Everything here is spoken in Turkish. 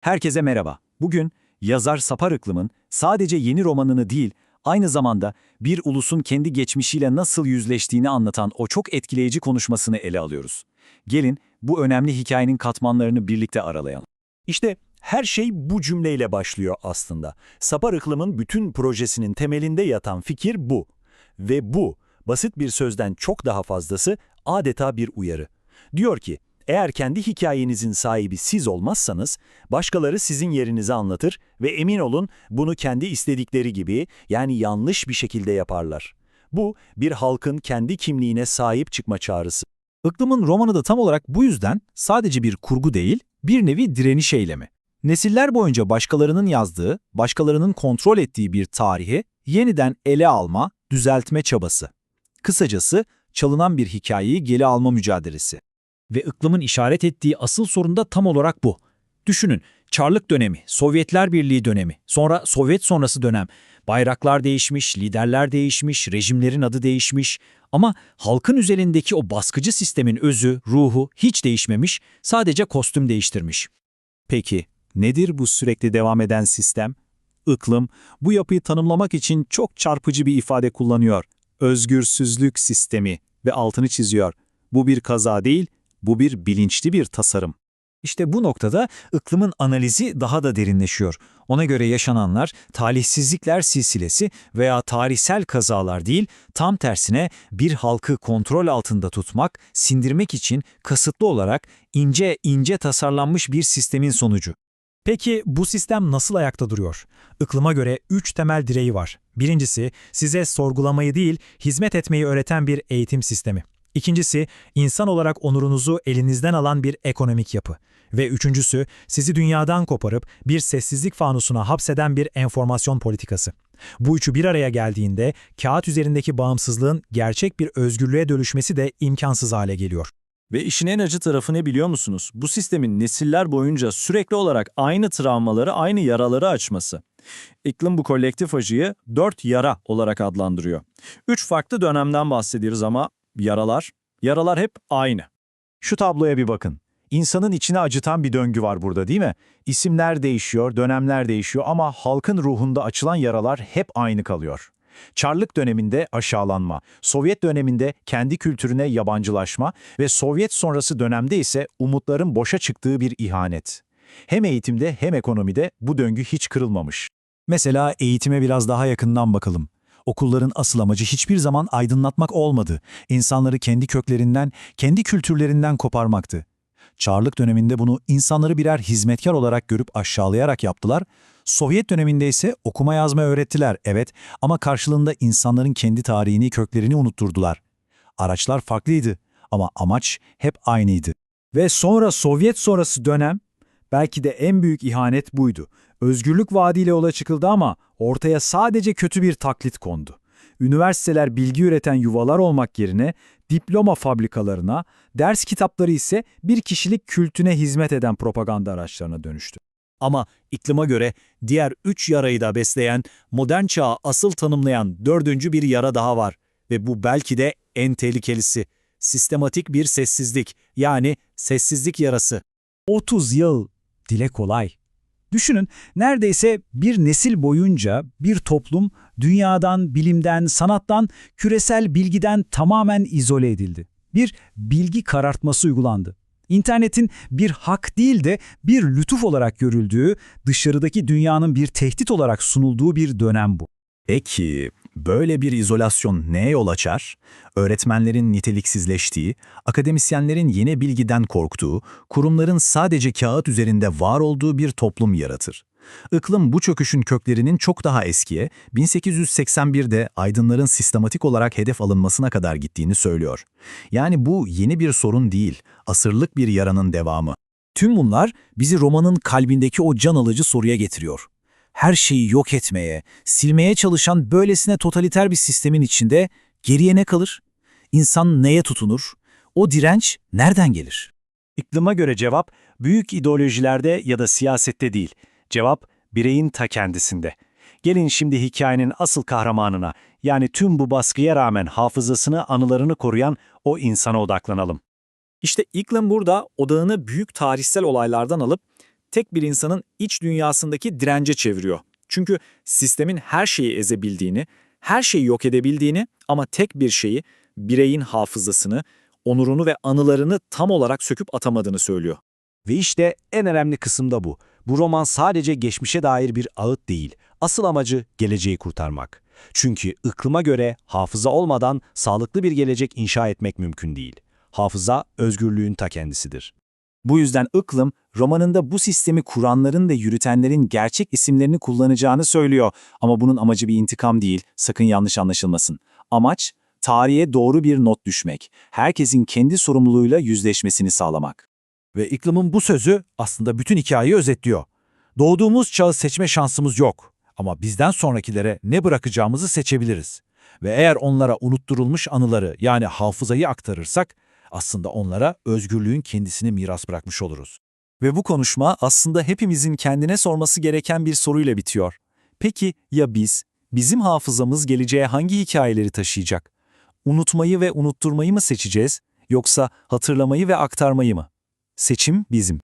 Herkese merhaba. Bugün yazar Sapar Iklım'ın sadece yeni romanını değil, aynı zamanda bir ulusun kendi geçmişiyle nasıl yüzleştiğini anlatan o çok etkileyici konuşmasını ele alıyoruz. Gelin bu önemli hikayenin katmanlarını birlikte aralayalım. İşte her şey bu cümleyle başlıyor aslında. Sapar Iklım'ın bütün projesinin temelinde yatan fikir bu. Ve bu, basit bir sözden çok daha fazlası adeta bir uyarı. Diyor ki, eğer kendi hikayenizin sahibi siz olmazsanız, başkaları sizin yerinizi anlatır ve emin olun bunu kendi istedikleri gibi yani yanlış bir şekilde yaparlar. Bu, bir halkın kendi kimliğine sahip çıkma çağrısı. Iklım'ın romanı da tam olarak bu yüzden sadece bir kurgu değil, bir nevi direniş eylemi. Nesiller boyunca başkalarının yazdığı, başkalarının kontrol ettiği bir tarihi yeniden ele alma, düzeltme çabası. Kısacası çalınan bir hikayeyi geri alma mücadelesi. Ve Iklım'ın işaret ettiği asıl sorun da tam olarak bu. Düşünün, Çarlık dönemi, Sovyetler Birliği dönemi, sonra Sovyet sonrası dönem. Bayraklar değişmiş, liderler değişmiş, rejimlerin adı değişmiş ama halkın üzerindeki o baskıcı sistemin özü, ruhu hiç değişmemiş, sadece kostüm değiştirmiş. Peki nedir bu sürekli devam eden sistem? Iklım bu yapıyı tanımlamak için çok çarpıcı bir ifade kullanıyor. Özgürsüzlük sistemi ve altını çiziyor. Bu bir kaza değil, bu bir bilinçli bir tasarım. İşte bu noktada ıklımın analizi daha da derinleşiyor. Ona göre yaşananlar talihsizlikler silsilesi veya tarihsel kazalar değil, tam tersine bir halkı kontrol altında tutmak, sindirmek için kasıtlı olarak ince ince tasarlanmış bir sistemin sonucu. Peki bu sistem nasıl ayakta duruyor? Iklıma göre üç temel direği var. Birincisi, size sorgulamayı değil, hizmet etmeyi öğreten bir eğitim sistemi. İkincisi, insan olarak onurunuzu elinizden alan bir ekonomik yapı. Ve üçüncüsü, sizi dünyadan koparıp bir sessizlik fanusuna hapseden bir enformasyon politikası. Bu üçü bir araya geldiğinde kağıt üzerindeki bağımsızlığın gerçek bir özgürlüğe dönüşmesi de imkansız hale geliyor. Ve işin en acı tarafı ne biliyor musunuz? Bu sistemin nesiller boyunca sürekli olarak aynı travmaları, aynı yaraları açması. İklim bu kolektif acıyı dört yara olarak adlandırıyor. Üç farklı dönemden bahsediyoruz ama yaralar, yaralar hep aynı. Şu tabloya bir bakın. İnsanın içine acıtan bir döngü var burada değil mi? İsimler değişiyor, dönemler değişiyor ama halkın ruhunda açılan yaralar hep aynı kalıyor. Çarlık döneminde aşağılanma, Sovyet döneminde kendi kültürüne yabancılaşma ve Sovyet sonrası dönemde ise umutların boşa çıktığı bir ihanet. Hem eğitimde hem ekonomide bu döngü hiç kırılmamış. Mesela eğitime biraz daha yakından bakalım. Okulların asıl amacı hiçbir zaman aydınlatmak olmadı. İnsanları kendi köklerinden, kendi kültürlerinden koparmaktı. Çarlık döneminde bunu insanları birer hizmetkar olarak görüp aşağılayarak yaptılar. Sovyet döneminde ise okuma yazma öğrettiler, evet ama karşılığında insanların kendi tarihini, köklerini unutturdular. Araçlar farklıydı ama amaç hep aynıydı. Ve sonra Sovyet sonrası dönem, belki de en büyük ihanet buydu. Özgürlük vaadiyle yola çıkıldı ama ortaya sadece kötü bir taklit kondu. Üniversiteler bilgi üreten yuvalar olmak yerine diploma fabrikalarına, ders kitapları ise bir kişilik kültüne hizmet eden propaganda araçlarına dönüştü. Ama iklime göre diğer üç yarayı da besleyen, modern çağı asıl tanımlayan dördüncü bir yara daha var. Ve bu belki de en tehlikelisi. Sistematik bir sessizlik, yani sessizlik yarası. 30 yıl dile kolay. Düşünün, neredeyse bir nesil boyunca bir toplum dünyadan, bilimden, sanattan, küresel bilgiden tamamen izole edildi. Bir bilgi karartması uygulandı. İnternetin bir hak değil de bir lütuf olarak görüldüğü, dışarıdaki dünyanın bir tehdit olarak sunulduğu bir dönem bu. Peki böyle bir izolasyon neye yol açar? Öğretmenlerin niteliksizleştiği, akademisyenlerin yeni bilgiden korktuğu, kurumların sadece kağıt üzerinde var olduğu bir toplum yaratır. Iklım bu çöküşün köklerinin çok daha eskiye, 1881'de aydınların sistematik olarak hedef alınmasına kadar gittiğini söylüyor. Yani bu yeni bir sorun değil, asırlık bir yaranın devamı. Tüm bunlar bizi romanın kalbindeki o can alıcı soruya getiriyor. Her şeyi yok etmeye, silmeye çalışan böylesine totaliter bir sistemin içinde geriye ne kalır? İnsan neye tutunur? O direnç nereden gelir? İklime göre cevap, büyük ideolojilerde ya da siyasette değil. Cevap, bireyin ta kendisinde. Gelin şimdi hikayenin asıl kahramanına, yani tüm bu baskıya rağmen hafızasını, anılarını koruyan o insana odaklanalım. İşte İklim burada odağını büyük tarihsel olaylardan alıp tek bir insanın iç dünyasındaki dirence çeviriyor. Çünkü sistemin her şeyi ezebildiğini, her şeyi yok edebildiğini ama tek bir şeyi, bireyin hafızasını, onurunu ve anılarını tam olarak söküp atamadığını söylüyor. Ve işte en önemli kısım da bu. Bu roman sadece geçmişe dair bir ağıt değil. Asıl amacı geleceği kurtarmak. Çünkü ıklıma göre hafıza olmadan sağlıklı bir gelecek inşa etmek mümkün değil. Hafıza özgürlüğün ta kendisidir. Bu yüzden Iklım, romanında bu sistemi kuranların ve yürütenlerin gerçek isimlerini kullanacağını söylüyor. Ama bunun amacı bir intikam değil, sakın yanlış anlaşılmasın. Amaç, tarihe doğru bir not düşmek, herkesin kendi sorumluluğuyla yüzleşmesini sağlamak. Ve iklimin bu sözü aslında bütün hikayeyi özetliyor. Doğduğumuz çağı seçme şansımız yok ama bizden sonrakilere ne bırakacağımızı seçebiliriz. Ve eğer onlara unutturulmuş anıları yani hafızayı aktarırsak aslında onlara özgürlüğün kendisini miras bırakmış oluruz. Ve bu konuşma aslında hepimizin kendine sorması gereken bir soruyla bitiyor. Peki ya biz? Bizim hafızamız geleceğe hangi hikayeleri taşıyacak? Unutmayı ve unutturmayı mı seçeceğiz yoksa hatırlamayı ve aktarmayı mı? Seçim bizim.